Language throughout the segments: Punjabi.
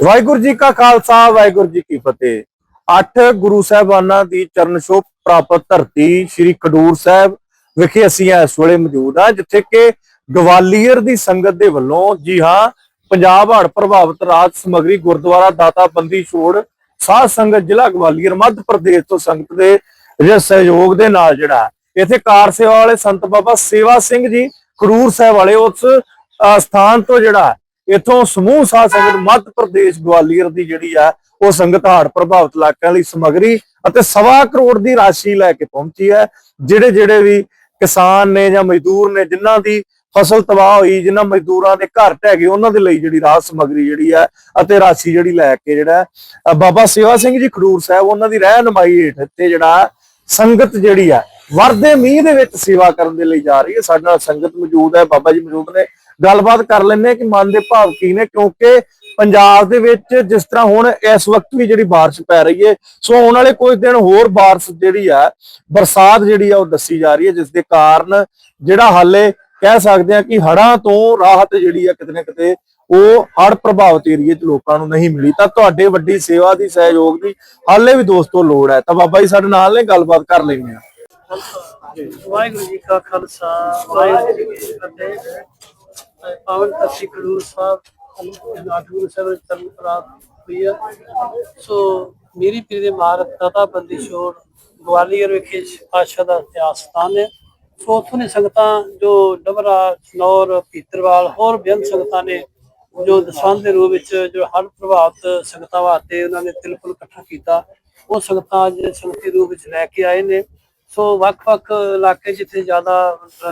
ਵਾਹਿਗੁਰੂ ਜੀ ਕਾ ਖਾਲਸਾ ਵਾਹਿਗੁਰੂ ਜੀ ਕੀ ਫਤਿਹ। ਅੱਠ ਗੁਰੂ ਸਾਹਿਬਾਨਾਂ ਦੀ ਚਰਨ ਛੋਹ ਪ੍ਰਾਪਤ ਧਰਤੀ ਸ੍ਰੀ ਖਡੂਰ ਸਾਹਿਬ ਵਿਖੇ ਅਸੀਂ ਇਸ ਵੇਲੇ ਮੌਜੂਦ ਹਾਂ ਜਿੱਥੇ ਕਿ ਗਵਾਲੀਅਰ ਦੀ ਸੰਗਤ ਦੇ ਵੱਲੋਂ ਜੀ ਹਾਂ ਪੰਜਾਬ ਹੜ ਪ੍ਰਭਾਵਿਤ ਰਾਜ ਸਮਗਰੀ ਗੁਰਦੁਆਰਾ ਦਾਤਾ ਬੰਦੀ ਛੋੜ ਸਾਧ ਸੰਗਤ ਜ਼ਿਲ੍ਹਾ ਗਵਾਲੀਅਰ ਮੱਧ ਪ੍ਰਦੇਸ਼ ਤੋਂ ਸੰਗਤ ਦੇ ਜਿਹੜੇ ਸਹਿਯੋਗ ਦੇ ਨਾਲ ਜਿਹੜਾ ਇੱਥੇ ਕਾਰ ਸੇਵਾ ਵਾਲੇ ਸੰਤ ਬਾਬਾ ਸੇਵਾ ਸਿੰਘ ਜੀ ਖਡੂਰ ਸਾਹਿਬ ਵਾਲੇ ਉਸ ਅਹ, ਸਥਾਨ ਤੋਂ ਜਿਹੜਾ ਇਥੋਂ ਸਮੂਹ ਸਾਧ ਸੰਗਤ ਮੱਧ ਪ੍ਰਦੇਸ਼ ਗਵਾਲੀਅਰ ਦੀ ਜਿਹੜੀ ਆ, ਉਹ ਸੰਗਤ ਹਾੜ ਪ੍ਰਭਾਵਿਤ ਇਲਾਕਿਆਂ ਲਈ ਸਮਗਰੀ ਅਤੇ ਸਵਾ ਕਰੋੜ ਦੀ ਰਾਸ਼ੀ ਲੈ ਕੇ ਪਹੁੰਚੀ ਹੈ। ਜਿਹੜੇ ਜਿਹੜੇ ਵੀ ਕਿਸਾਨ ਨੇ ਜਾਂ ਮਜ਼ਦੂਰ ਨੇ, ਜਿਨ੍ਹਾਂ ਦੀ ਫਸਲ ਤਬਾਹ ਹੋਈ, ਜਿਨ੍ਹਾਂ ਮਜ਼ਦੂਰਾਂ ਦੇ ਘਰ ਢਹਿ ਗਏ, ਉਹਨਾਂ ਦੇ ਲਈ ਜਿਹੜੀ ਰਾਹਤ ਸਮਗਰੀ ਜਿਹੜੀ ਹੈ ਅਤੇ ਰਾਸ਼ੀ ਜਿਹੜੀ ਲੈ ਕੇ ਜਿਹੜਾ ਬਾਬਾ ਸੇਵਾ ਸਿੰਘ ਜੀ ਖਡੂਰ ਸਾਹਿਬ, ਉਹਨਾਂ ਦੀ ਰਹਿਨਮਾਈ ਹੇਠ ਤੇ ਜਿਹੜਾ ਸੰਗਤ ਜਿਹੜੀ ਹੈ ਵਰਦੇ ਮੀਂਹ ਦੇ ਵਿੱਚ ਸੇਵਾ ਕਰਨ ਦੇ ਲਈ ਜਾ ਰਹੀ ਹੈ। ਸਾਡੇ ਨਾਲ ਸੰਗਤ ਮੌਜੂਦ ਹੈ, ਬਾਬਾ ਜੀ ਮੌਜੂਦ ਨੇ। ਗੱਲਬਾਤ ਕਰ ਲੈਂਦੇ ਕਿ ਮਨ ਦੇ ਭਾਵ ਕੀ ਨੇ ਕਿਉਂਕਿ ਪੰਜਾਬ ਦੇ ਵਿੱਚ ਜਿਸ ਤਰ੍ਹਾਂ ਹੁਣ ਇਸ ਵਕਤ ਵੀ ਜਿਹੜੀ بارش ਪੈ ਰਹੀ ਹੈ ਸੋ ਆਉਣ ਵਾਲੇ ਕੁਝ ਦਿਨ ਹੋਰ بارش ਜਿਹੜੀ ਆ ਬਰਸਾਤ ਜਿਹੜੀ ਆ ਉਹ ਦੱਸੀ ਜਾ ਰਹੀ ਹੈ ਜਿਸ ਦੇ ਕਾਰਨ ਜਿਹੜਾ ਹਾਲੇ ਕਹਿ ਸਕਦੇ ਆ ਕਿ ਹੜ੍ਹਾਂ ਤੋਂ ਰਾਹਤ ਜਿਹੜੀ ਆ ਕਿਤੇ ਨਾ ਕਿਤੇ ਉਹ ਹੜ੍ਹ ਪ੍ਰਭਾਵਿਤ ਏਰੀਏ 'ਚ ਲੋਕਾਂ ਨੂੰ ਨਹੀਂ ਮਿਲੀ ਤਾਂ ਤੁਹਾਡੇ ਵੱਡੀ ਸੇਵਾ ਦੀ ਸਹਿਯੋਗ ਦੀ ਹਾਲੇ ਵੀ ਦੋਸਤੋ ਲੋੜ ਹੈ ਤਾਂ ਬਾਬਾ ਜੀ ਸਾਡੇ ਨਾਲ ਨੇ ਗੱਲਬਾਤ ਕਰ ਲੈਂਦੇ ਆ ਵਾਹਿਗੁਰੂ ਜੀ ਕਾ ਖਾਲਸਾ ਵਾਹਿਗੁਰੂ ਜੀ ਕੀ ਫਤਿਹ ਪਾਵਨ ਤਖਤੀ ਖਡੂਰ ਸਾਹਿਬ ਨਾਟੂਰ ਸਾਹਿਬ ਚਰਨ ਪ੍ਰਾਪਤ ਹੋਈ ਹੈ। ਸੋ ਮੇਰੀ ਪੀਰ ਦੇ ਮਾਰਗ ਦਾਤਾ ਬੰਦੀ ਛੋੜ ਗਵਾਲੀਅਰ ਵਿਖੇ ਪਾਸ਼ਾ ਦਾ ਇਤਿਹਾਸ ਸਥਾਨ ਹੈ। ਸੋ ਉੱਥੋਂ ਦੀ ਸੰਗਤਾਂ ਜੋ ਡਬਰਾ ਸਨੌਰ ਪੀਤਰਵਾਲ ਹੋਰ ਬੇਅੰਤ ਸੰਗਤਾਂ ਨੇ ਜੋ ਦਸਵੰਧ ਦੇ ਰੂਪ ਵਿੱਚ ਜੋ ਹਰ ਪ੍ਰਭਾਵਿਤ ਸੰਗਤਾਂ ਵਾਸਤੇ ਉਹਨਾਂ ਨੇ ਤਿਲਫੁਲ ਇਕੱਠਾ ਕੀਤਾ, ਉਹ ਸੰਗਤਾਂ ਅੱਜ ਸੰਗਤੀ ਰੂਪ ਵਿੱਚ ਲੈ ਕੇ ਆਏ ਨੇ। ਸੋ ਵੱਖ-ਵੱਖ ਇਲਾਕੇ ਜਿੱਥੇ ਜ਼ਿਆਦਾ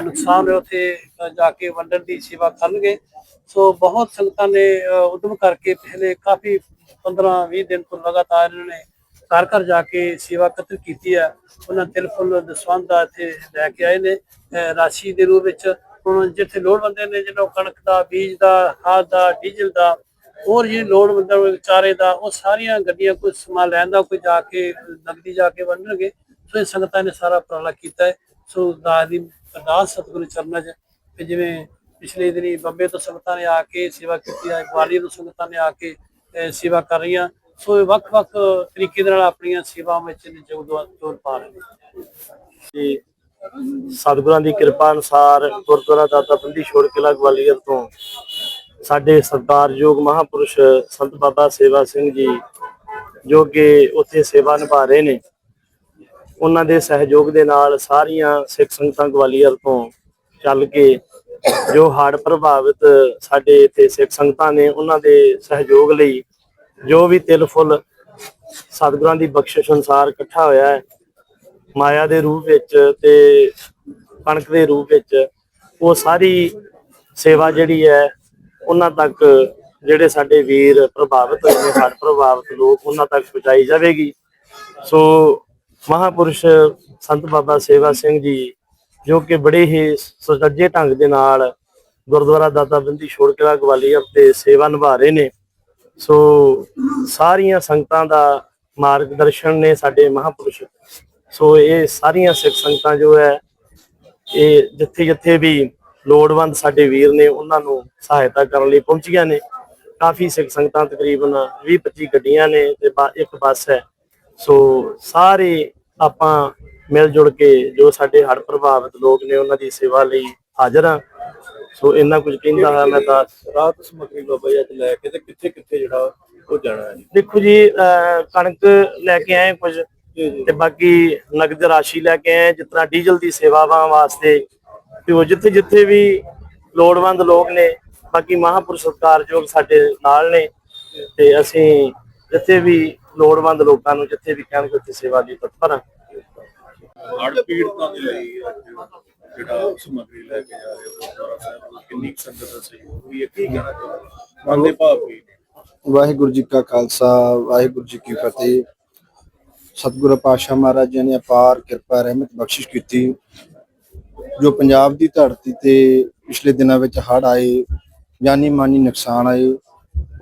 ਨੁਕਸਾਨ ਹੋਇਆ ਉੱਥੇ ਜਾ ਕੇ ਵੰਡਣ ਦੀ ਸੇਵਾ ਕਰਨਗੇ। ਸੋ ਬਹੁਤ ਸੰਗਤਾਂ ਨੇ ਅ, ਉਦਮ ਕਰਕੇ ਪਿਛਲੇ ਕਾਫੀ 15-20 ਦਿਨ ਤੋਂ ਲਗਾਤਾਰ ਇਹਨਾਂ ਨੇ ਘਰ ਘਰ ਜਾ ਕੇ ਸੇਵਾ ਇਕੱਤਰ ਕੀਤੀ ਹੈ। ਉਹਨਾਂ ਤਿਲਫੁਲ ਦਸਵੰਧ ਦਾ ਇੱਥੇ ਲੈ ਕੇ ਆਏ ਨੇ ਰਾਸ਼ੀ ਦੇ ਰੂਪ ਵਿੱਚ। ਹੁਣ ਜਿੱਥੇ ਲੋੜਵੰਦ ਨੇ ਜਿਹਨਾਂ ਨੂੰ ਕਣਕ ਦਾ ਬੀਜ ਦਾ ਖਾਦ ਦਾ ਡੀਜ਼ਲ ਦਾ ਹੋਰ ਜਿਹੜੇ ਲੋੜਵੰਦਾਂ ਵਿਚਾਰੇ ਦਾ ਉਹ ਸਾਰੀਆਂ ਗੱਡੀਆਂ ਕੋਈ ਸਮਾਨ ਲੈਣ ਦਾ ਕੋਈ ਜਾ ਕੇ ਨਗਦੀ ਜਾ ਕੇ ਵੰਡਣਗੇ। ਸੋ ਇਹ ਸੰਗਤਾਂ ਨੇ ਸਾਰਾ ਉਪਰਾਲਾ ਕੀਤਾ ਹੈ। ਸੋ ਦਾਸ ਦੀ ਅਰਦਾਸ ਸਤਿਗੁਰੂ ਚਰਨਾਂ 'ਚ ਕਿ ਜਿਵੇਂ ਪਿਛਲੇ ਦਿਨੀ ਬੰਬੇ ਤੋਂ ਸੰਗਤਾਂ ਨੇ ਆ ਕੇ ਸੇਵਾ ਕੀਤੀ ਹੈ ਗਵਾਲੀਅਰ ਤੋਂ ਸੰਗਤਾਂ ਨੇ ਆ ਕੇ ਸੇਵਾ ਕਰ ਰਹੀਆਂ। ਸੋ ਇਹ ਵੱਖ-ਵੱਖ ਤਰੀਕੇ ਦੇ ਨਾਲ ਆਪਣੀਆਂ ਸੇਵਾਵਾਂ ਵਿੱਚ ਨਿਯੋਗ ਪਾ ਰਹੇ ਨੇ। ਜੀ, ਸਤਿਗੁਰਾਂ ਦੀ ਕਿਰਪਾ ਅਨੁਸਾਰ ਗੁਰਦੁਆਰਾ ਦਾਤਾ ਬੰਦੀ ਛੋੜ ਕਿਲਾ ਗਵਾਲੀਅਰ ਤੋਂ ਸਾਡੇ ਸਰਦਾਰਯੋਗ ਮਹਾਪੁਰਸ਼ ਸੰਤ ਬਾਬਾ ਸੇਵਾ ਸਿੰਘ ਜੀ, ਜੋ ਕਿ ਉੱਥੇ ਸੇਵਾ ਨਿਭਾ ਰਹੇ ਨੇ। ਉਹਨਾਂ ਦੇ ਸਹਿਯੋਗ ਦੇ ਨਾਲ ਸਾਰੀਆਂ ਸਿੱਖ ਸੰਗਤਾਂ ਗਵਾਲੀਅਰ ਤੋਂ ਚੱਲ ਕੇ ਜੋ ਹੜ੍ਹ ਪ੍ਰਭਾਵਿਤ ਸਾਡੇ ਇੱਥੇ ਸਿੱਖ ਸੰਗਤਾਂ ਨੇ ਉਹਨਾਂ ਦੇ ਸਹਿਯੋਗ ਲਈ ਜੋ ਵੀ ਤਿਲ ਫੁੱਲ ਸਤਿਗੁਰਾਂ ਦੀ ਬਖਸ਼ਿਸ਼ ਅਨੁਸਾਰ ਇਕੱਠਾ ਹੋਇਆ ਹੈ, ਮਾਇਆ ਦੇ ਰੂਪ ਵਿੱਚ ਤੇ ਕਣਕ ਦੇ ਰੂਪ ਵਿੱਚ, ਉਹ ਸਾਰੀ ਸੇਵਾ ਜਿਹੜੀ ਹੈ, ਉਹਨਾਂ ਤੱਕ ਜਿਹੜੇ ਸਾਡੇ ਵੀਰ ਪ੍ਰਭਾਵਿਤ ਹੋਏ ਨੇ, ਹੜ੍ਹ ਪ੍ਰਭਾਵਿਤ ਲੋਕ, ਉਹਨਾਂ ਤੱਕ ਪਹੁੰਚਾਈ ਜਾਵੇਗੀ। ਸੋ ਮਹਾਪੁਰਸ਼ ਸੰਤ ਬਾਬਾ ਸੇਵਾ ਸਿੰਘ ਜੀ, ਜੋ ਕਿ ਬੜੇ ਹੀ ਸੁਚੱਜੇ ਢੰਗ ਦੇ ਨਾਲ ਗੁਰਦੁਆਰਾ ਦਾਤਾ ਬੰਦੀ ਛੋੜ ਕਿਲਾ ਗਵਾਲੀਅਰ ਤੇ ਸੇਵਾ ਨਿਭਾ ਰਹੇ ਨੇ। ਸੋ ਸਾਰੀਆਂ ਸੰਗਤਾਂ ਦਾ ਮਾਰਗਦਰਸ਼ਨ ਨੇ ਸਾਡੇ ਮਹਾਪੁਰਸ਼। ਸੋ ਇਹ ਸਾਰੀਆਂ ਸਿੱਖ ਸੰਗਤਾਂ ਜੋ ਹੈ, ਇਹ ਜਿੱਥੇ ਜਿੱਥੇ ਵੀ ਲੋੜਵੰਦ ਸਾਡੇ ਵੀਰ ਨੇ, ਉਹਨਾਂ ਨੂੰ ਸਹਾਇਤਾ ਕਰਨ ਲਈ ਪਹੁੰਚੀਆਂ ਨੇ। ਕਾਫੀ ਸਿੱਖ ਸੰਗਤਾਂ ਤਕਰੀਬਨ 20-25 ਗੱਡੀਆਂ ਨੇ ਤੇ ਇੱਕ ਬੱਸ ਹੈ। ਸੋ ਸਾਰੇ ਆਪਾਂ ਮਿਲ ਜੁਲ ਕੇ ਜੋ ਸਾਡੇ ਹੜ੍ਹ ਪ੍ਰਭਾਵਿਤ ਲੋਕ ਨੇ ਉਹਨਾਂ ਦੀ ਸੇਵਾ ਲਈ ਹਾਜ਼ਰ ਹਾਂ। ਸੋ ਇੰਨਾ ਕੁਝ ਕਹਿੰਦਾ ਹਾਂ ਮੈਂ ਤਾਂ ਰਾਤ ਸਮਗਰੀ ਬਾਬਾ ਜੀ ਅੱਜ ਲੈ ਕੇ ਤੇ ਕਿੱਥੇ ਕਿੱਥੇ ਜਿਹੜਾ ਉਹ ਜਾਣਾ ਹੈ? ਦੇਖੋ ਜੀ ਕਣਕ ਲੈ ਕੇ ਆਏ ਕੁਝ ਤੇ ਬਾਕੀ ਨਗਦ ਰਾਸ਼ੀ ਲੈ ਕੇ ਆਏ ਤਰ੍ਹਾਂ ਡੀਜ਼ਲ ਦੀ ਸੇਵਾਵਾਂ ਵਾਸਤੇ। ਤੇ ਉਹ ਜਿੱਥੇ ਜਿੱਥੇ ਵੀ ਲੋੜਵੰਦ ਲੋਕ ਨੇ ਬਾਕੀ ਮਹਾਪੁਰਸ਼ ਸਤਿਕਾਰਯੋਗ ਸਾਡੇ ਨਾਲ ਨੇ ਤੇ ਅਸੀਂ ਜਿੱਥੇ ਵੀ ਲੋੜਵੰਦ ਲੋਕਾਂ ਨੂੰ ਜਿੱਥੇ ਵੀ ਕਹਿਣਗੇ ਉੱਥੇ ਸੇਵਾ ਦੀ ਤਤਪਰ ਹਾਂ ਹੜ੍ਹ ਪੀੜਤਾਂ ਦੇ ਲਈ ਅੱਜ ਜਿਹੜਾ ਸਮਗਰੀ ਲੈ ਕੇ ਜਾ ਰਹੇ ਹੋ ਗੁਰਦੁਆਰਾ ਸਾਹਿਬ ਨੂੰ ਕਿੰਨੀ ਕੁ ਸੰਗਤ ਦਾ ਸਹਿਯੋਗ ਵੀ ਹੈ ਕੀ ਕਹਿਣਾ ਚਾਹੁੰਦੇ? ਮਨ ਦੇ ਭਾਵ ਕੀ ਨੇ ਵਾਹਿਗੁਰੂ ਜੀ ਕਾ ਖਾਲਸਾ ਵਾਹਿਗੁਰੂ ਜੀ ਕੀ ਫਤਿਹ। ਸਤਿਗੁਰੂ ਪਾਤਸ਼ਾਹ ਮਹਾਰਾਜ ਜੀ ਨੇ ਅਪਾਰ ਕਿਰਪਾ ਰਹਿਮਤ ਬਖਸ਼ਿਸ਼ ਕੀਤੀ। ਜੋ ਪੰਜਾਬ ਦੀ ਧਰਤੀ ਤੇ ਪਿਛਲੇ ਦਿਨਾਂ ਵਿੱਚ ਹੜ੍ਹ ਆਏ ਜਾਨੀ ਮਾਨੀ ਨੁਕਸਾਨ ਆਏ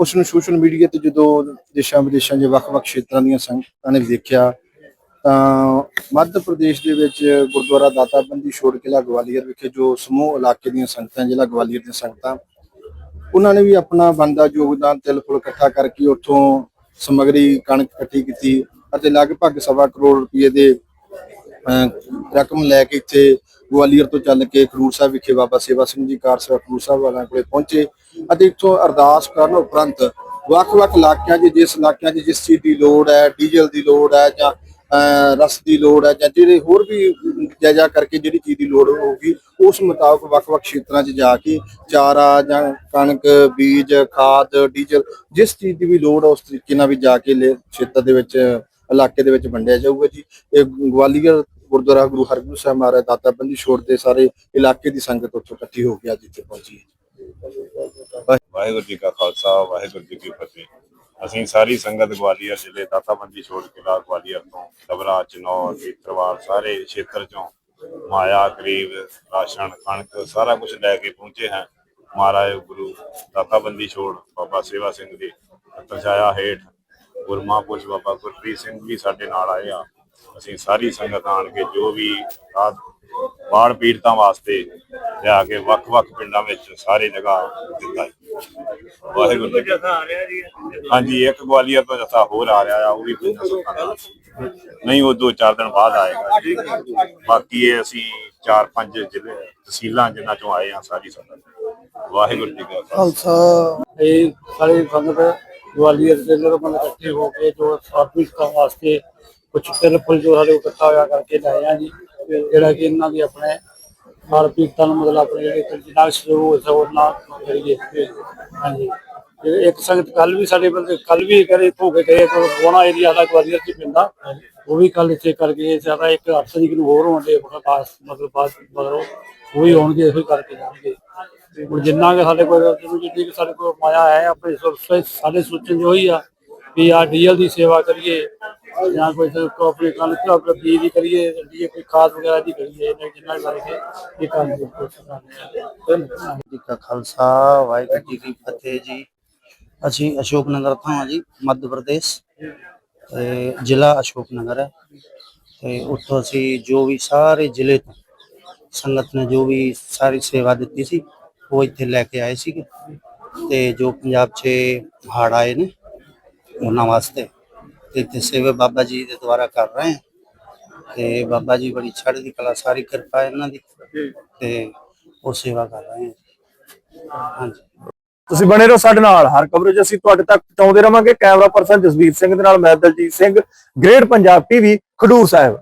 ਉਸ ਨੂੰ ਸੋਸ਼ਲ ਮੀਡੀਆ ਤੇ ਜਦੋਂ ਦੇਸ਼ਾਂ ਵਿਦੇਸ਼ਾਂ ਦੇ ਵੱਖ-ਵੱਖ ਖੇਤਰਾਂ ਦੀਆਂ ਸੰਗਤਾਂ ਨੇ ਦੇਖਿਆ ਤਾਂ ਮੱਧ ਪ੍ਰਦੇਸ਼ ਦੇ ਵਿੱਚ ਗੁਰਦੁਆਰਾ ਦਾਤਾ ਬੰਦੀ ਛੋੜ ਕਿਲਾ ਗਵਾਲੀਅਰ ਵਿਖੇ ਜੋ ਸਮੂਹ ਇਲਾਕੇ ਦੀਆਂ ਸੰਗਤਾਂ ਜ਼ਿਲ੍ਹਾ ਗਵਾਲੀਅਰ ਦੀਆਂ ਸੰਗਤਾਂ ਉਹਨਾਂ ਨੇ ਵੀ ਆਪਣਾ ਬੰਦਾ ਯੋਗਦਾਨ ਤਿਲ ਫੁੱਲ ਇਕੱਠਾ ਕਰਕੇ ਉੱਥੋਂ ਸਮਗਰੀ ਕਣਕ ਇਕੱਠੀ ਕੀਤੀ ਅਤੇ ਲਗਭਗ ਸਵਾ ਕਰੋੜ ਰੁਪਏ ਦੇ ਅਹ, ਰਕਮ ਲੈ ਕੇ ਇੱਥੇ ਗਵਾਲੀਅਰ ਤੋਂ ਚੱਲ ਕੇ ਖਰੂਰ ਸਾਹਿਬ ਵਿਖੇ ਬਾਬਾ ਸੇਵਾ ਸਿੰਘ ਜੀ, ਕਾਰ ਸੇਵਾ ਖਰੂਰ ਸਾਹਿਬ ਵਾਲਿਆਂ ਕੋਲੇ ਪਹੁੰਚੇ ਅਤੇ ਇੱਥੋਂ ਅਰਦਾਸ ਕਰਨ ਉਪਰੰਤ ਵੱਖ-ਵੱਖ ਇਲਾਕਿਆਂ 'ਚ, ਜਿਸ ਇਲਾਕਿਆਂ 'ਚ ਜਿਸ ਚੀਜ਼ ਦੀ ਲੋੜ ਹੈ, ਡੀਜ਼ਲ ਦੀ ਲੋੜ ਹੈ ਜਾਂ ਰਸ ਦੀ ਲੋੜ ਹੈ ਜਾਂ ਜਿਹੜੇ ਹੋਰ ਵੀ ਜਾਇਜ਼ਾ ਕਰਕੇ ਜਿਹੜੀ ਚੀਜ਼ ਦੀ ਲੋੜ ਹੋਊਗੀ, ਉਸ ਮੁਤਾਬਕ ਵੱਖ-ਵੱਖ ਖੇਤਰਾਂ 'ਚ ਜਾ ਕੇ ਚਾਰਾ ਜਾਂ ਕਣਕ, ਬੀਜ, ਖਾਦ, ਡੀਜ਼ਲ ਜਿਸ ਚੀਜ਼ ਦੀ ਵੀ ਲੋੜ ਹੈ, ਉਸ ਤਰੀਕੇ ਨਾਲ ਵੀ ਜਾ ਕੇ ਲੈ- ਖੇਤਰ ਦੇ ਵਿੱਚ, ਇਲਾਕੇ ਦੇ ਵਿੱਚ ਵੰਡਿਆ ਜਾਊਗਾ ਜੀ। ਇਹ ਗਵਾਲੀਅਰ ਗੁਰਦੁਆਰਾ ਗੁਰੂ ਹਰਗੋਬਿੰਦ ਸਾਹਿਬ ਮਹਾਰਾਜ ਦਾਤਾ ਬੰਦੀ ਛੋੜ ਦੇ ਸਾਰੇ ਇਲਾਕੇ ਦੀ ਸੰਗਤ ਉੱਥੋਂ ਇਕੱਠੀ ਹੋ ਕੇ ਅੱਜ ਇੱਥੇ ਪਹੁੰਚੀ ਹੈ। ਵਾਹਿਗੁਰੂ ਜੀ ਕਾ ਖਾਲਸਾ, ਵਾਹਿਗੁਰੂ ਜੀ ਕੀ ਫਤਿਹ। ਅਸੀਂ ਸਾਰੀ ਸੰਗਤ ਗਵਾਲੀਅਰ ਜ਼ਿਲ੍ਹੇ ਦਾਤਾਬੰਦੀ ਛੋੜ ਕਿਲਾ ਗਵਾਲੀਅਰ ਤੋਂ ਦਬਰਾ ਚਨੌਰ ਨੀਤਰਵਾਲ ਸਾਰੇ ਖੇਤਰ ਚੋਂ ਮਾਇਆ, ਗਰੀਬ, ਰਾਸ਼ਨ, ਕਣਕ ਸਾਰਾ ਕੁਝ ਲੈ ਕੇ ਪਹੁੰਚੇ ਹਾਂ। ਮਹਾਰਾਜ ਗੁਰੂ ਦਾਤਾਬੰਦੀ ਛੋੜ ਬਾਬਾ ਸੇਵਾ ਸਿੰਘ ਦੀ ਤਜਾਇਆ ਹੇਠ ਗੁਰਮਾ ਪੁਰਸ਼ ਬਾਬਾ ਗੁਰਪ੍ਰੀਤ ਸਿੰਘ ਵੀ ਸਾਡੇ ਨਾਲ ਆਏ ਆ। ਅਸੀਂ ਸਾਰੀ ਸੰਗਤ ਆਣ ਕੇ ਜੋ ਵੀ ਆ ਬਾੜ ਪੀੜਤਾਂ ਵਾਸਤੇ ਲਿਆ ਕੇ ਵੱਖ-ਵੱਖ ਪਿੰਡਾਂ ਵਿੱਚ ਸਾਰੇ ਜਗ੍ਹਾ ਦਿੱਤਾ ਹੈ। ਵਾਹਿਗੁਰੂ ਜੀ ਕੀ ਫਤਿਹ। ਹਾਂਜੀ, ਇੱਕ ਗਵਾਲੀਅਰ ਤੋਂ ਜਥਾ ਹੋਰ ਆ ਰਿਹਾ ਆ, ਉਹ ਵੀ ਪੰਜਾਂ ਸੌ ਦਾ ਨਹੀਂ, ਉਹ ਦੋ ਚਾਰ ਦਿਨ ਬਾਅਦ ਆਏਗਾ। ਜੀ ਬਾਕੀ ਇਹ ਅਸੀਂ ਚਾਰ ਪੰਜ ਜ਼ਿਲ੍ਹੇ, ਤਹਿਸੀਲਾਂ ਜਿਨ੍ਹਾਂ ਚੋਂ ਆਏ ਆ, ਸਾਰੀ ਸੰਗਤ। ਵਾਹਿਗੁਰੂ ਜੀ ਕਾ ਖਾਲਸਾ। ਇਹ ਸਾਰੇ ਸੰਗਤ ਗਵਾਲੀਅਰ ਦੇ ਲੋਕ ਇਕੱਠੇ ਹੋ ਕੇ ਜੋ ਸਾਥੀ ਕੰਮ ਵਾਸਤੇ ਕੁਝ ਤਿਲ ਫੁੱਲ ਜੋ ਸਾਡੇ ਇਕੱਠਾ ਹੋਇਆ ਕਰਕੇ ਲਾਏ ਆ ਜੀ। ਜਿਹੜਾ ਕਿ ਇਹਨਾਂ ਦੀ ਆਪਣੇ ਨਾਲ ਪੀਤਾਂ ਨੂੰ ਮਤਲਬ ਆਪਣੇ ਜਿਹੜੇ ਜਿੰਨਾ ਸ਼ੁਰੂ ਹੋ ਸੋ ਨਾ ਕਰੀਏ। ਹਾਂਜੀ। ਇੱਕ ਸੰਗਤ ਕੱਲ ਵੀ ਸਾਡੇ ਬੰਦੇ ਕੱਲ ਵੀ ਕਰੇ ਹੋ ਕੇ ਗਏ ਕੋਲ ਕੋਣਾ ਏਰੀਆ ਦਾ ਗਵਾਲੀਅਰ ਚ ਪਿੰਦਾ ਉਹ ਵੀ ਕੱਲ ਇੱਥੇ ਕਰਕੇ ਜ਼ਿਆਦਾ ਇੱਕ 8 ਤਰੀਕ ਨੂੰ ਹੋਰ ਹੋਣਗੇ ਪਾਸ ਮਤਲਬ ਬਾਅਦ ਮਤਲਬ ਉਹ ਵੀ ਹੋਣਗੇ, ਇਹੋ ਕਰਕੇ ਜਾਣਗੇ। ਹੁਣ ਜਿੰਨਾ ਕਿ ਸਾਡੇ ਕੋਲ ਜਿੰਨੀ ਕਿ ਸਾਡੇ ਕੋਲ ਮਾਇਆ ਹੈ, ਆਪਣੇ ਸਾਡੇ ਸੋਚਣ ਜੋ ਹੀ ਆ, ਵੀ ਆ ਡੀਜ਼ਲ ਦੀ ਸੇਵਾ ਕਰੀਏ ਜਾਂ ਕੋਈ ਤੇ ਕੋ ਆਪਣੀ ਦੀ ਕਰੀਏ, ਜਾਂ ਕੋਈ ਖਾਦ ਵਗੈਰਾ ਦੀ ਕਰੀਏ ਇਹਨਾਂ ਜਿੰਨਾ ਕਰਕੇ ਇਹ ਕੰਮ ਦੀ ਕੋਸ਼ਿਸ਼ ਕਰਦੇ ਹਾਂ ਜੀ ਕਾ ਖਾਲਸਾ, ਵਾਹਿਗੁਰੂ ਜੀ ਕੀ ਫਤਿਹ ਜੀ। ਅਸੀਂ ਅਸ਼ੋਕ ਨਗਰ ਤੋਂ ਹਾਂ ਜੀ, ਮੱਧ ਪ੍ਰਦੇਸ਼, ਤੇ ਜ਼ਿਲ੍ਹਾ ਅਸ਼ੋਕ ਨਗਰ ਹੈ। ਤੇ ਉੱਥੋਂ ਅਸੀਂ ਜੋ ਵੀ ਸਾਰੇ ਜ਼ਿਲ੍ਹੇ ਤੋਂ ਸੰਗਤ ਨੇ ਜੋ ਵੀ ਸਾਰੀ ਸੇਵਾ ਦਿੱਤੀ ਸੀ, ਉਹ ਇੱਥੇ ਲੈ ਕੇ ਆਏ ਸੀਗੇ। ਤੇ ਜੋ ਪੰਜਾਬ 'ਚ ਹੜ੍ਹ ਆਏ ਨੇ, ਉਹਨਾਂ ਵਾਸਤੇ ਇੱਥੇ ਸੇਵਾ ਬਾਬਾ ਜੀ ਦੇ ਦੁਆਰਾ ਕਰ ਰਹੇ ਹਾਂ। ਤੇ ਬਾਬਾ ਜੀ ਬੜੀ ਚੜ੍ਹਦੀ ਕਲਾ, ਸਾਰੀ ਕਿਰਪਾ ਇਹਨਾਂ ਦੀ। ਤੇ ਉਹ ਸੇਵਾ ਕਰ ਰਹੇ ਹਾਂ। ਹਾਂਜੀ। ਤੁਸੀਂ ਬਣੇ ਰਹੋ ਸਾਡੇ ਨਾਲ, ਹਰ ਕਵਰੇਜ ਅਸੀਂ ਤੁਹਾਡੇ ਤੱਕ ਪਹੁੰਚਾਉਂਦੇ ਰਵਾਂਗੇ। ਕੈਮਰਾ ਪਰਸਨ ਜਸਵੀਰ ਸਿੰਘ ਦੇ ਨਾਲ, ਮੈਂ ਦਲਜੀਤ ਸਿੰਘ ਗ੍ਰੇਟ ਪੰਜਾਬ ਟੀਵੀ ਖਡੂਰ ਸਾਹਿਬ।